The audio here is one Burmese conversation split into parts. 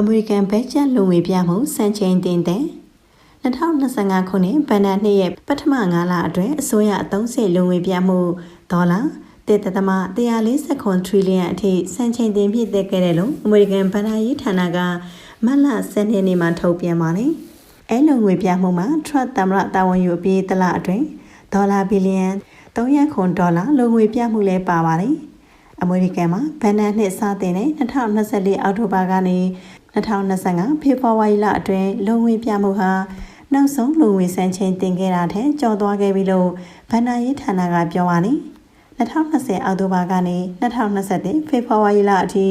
အမေရိကန်ဘတ်ဂျက်လုံငွေပြမှုစံချိန်တင်တဲ့2025ခုနှစ်ဗန်နာနှစ်ရဲ့ပထမ9လအတွင်းအစိုးရအသုံးစရိတ်လုံငွေပြမှုဒေါ်လာ1.149 trillion အထိစံချိန်တင်ဖြစ်တဲ့ခဲ့တယ်လို့အမေရိကန်ဗန်နာရေးဌာနကမတ်လ10ရက်နေ့မှာထုတ်ပြန်ပါတယ်။အဲလုံငွေပြမှုမှာ Trump သမ္မတတာဝန်ယူအပြီးတလအတွင်းဒေါ်လာဘီလီယံ300ခွန်ဒေါ်လာလုံငွေပြမှုလဲပါပါတယ်။ အမေရိကန်မှာဗန်နာနှစ်စတင်တဲ့2024အောက်တိုဘာကနေ2025ဖေဖော်ဝါရီလအတွင်းလုံငွေပြမှုဟာနောက်ဆုံးလူငွေစံချိန်တင်ခဲ့တာထက်ကျော်သွားခဲ့ပြီလို့ဗန်နာရေးဌာနကပြောပါတယ်။2020အောက်တိုဘာကနေ2021ဖေဖော်ဝါရီလအထိ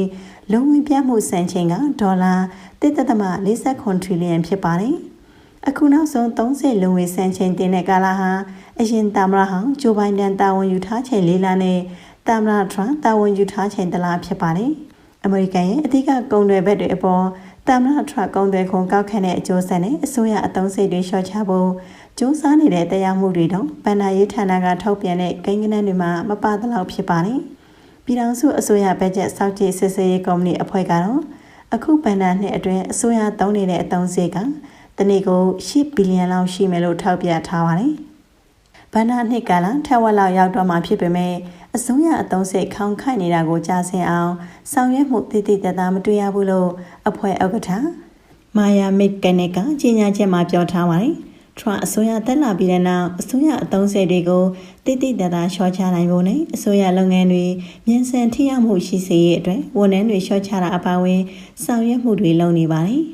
လုံငွေပြမှုစံချိန်ကဒေါ်လာ1.49 trillion ဖြစ်ပါတယ်။အခုနောက်ဆုံး30လုံငွေစံချိန်တင်တဲ့ကာလဟာအရင်တာမရဟောင်းဂျိုဘိုင်ဒန်တာဝန်ယူထားချိန်လေးလနဲ့ တာမရထရန့်တာဝန်ယူထားချိန်တလားဖြစ်ပါတယ်။အမေရိကန်ရဲ့အဓိကကုန်တွေဘက်တွေအပေါ်တာမရထရန့်ကုန်တွေခွန်ကောက်ခံတဲ့အကျိုးဆက်နဲ့အစိုးရအသုံးစရိတ်တွေလျှော့ချဖို့စူးစမ်းနေတဲ့တရားမှုတွေတော့ဗန်နာရေးဌာနကထုတ်ပြန်တဲ့ကိန်းဂဏန်းတွေမှာမပါသလောက်ဖြစ်ပါတယ်။ပြည်ထောင်စုအစိုးရဘတ်ဂျက်စောင့်ကြည့်စစ်ဆေးရေးကော်မတီအဖွဲ့ကတော့အခုဗန်နာနှစ်အတွင်းအစိုးရသုံးနေတဲ့အသုံးစရိတ်ကတနေ့ကို10ဘီလီယံလောက်ရှိမယ်လို့ထောက်ပြထားပါတယ်။ဗန်နာနှစ်ကလာထက်ဝက်လောက်ရောက်တော့မှဖြစ်ပေမဲ့ အစိုးရအသုံးစရိတ်ခေါင်ခိုက်နေတာကိုကြားဆင်အောင်ဆောင်ရွက်မှုတည်တည်တသားမတွေ့ရဘူးလို့အဖွဲ့ဥက္ကဋ္ဌမာယာမစ်ကနေကကြီးညာချက်မှာပြောထားပါတယ်။ထရန့်အစိုးရတက်လာပြီးတဲ့နောက်အစိုးရအသုံးစရိတ်တွေကိုတည်တည်တသားလျှော့ချနိုင်ဖို့နဲ့အစိုးရလုပ်ငန်းတွေမြန်ဆန်ထိရောက်မှုရှိစေရေးအတွက်ဝန်ထမ်းတွေလျှော့ချတာအပါအဝင်ဆောင်ရွက်မှုတွေလုပ်နေပါတယ်။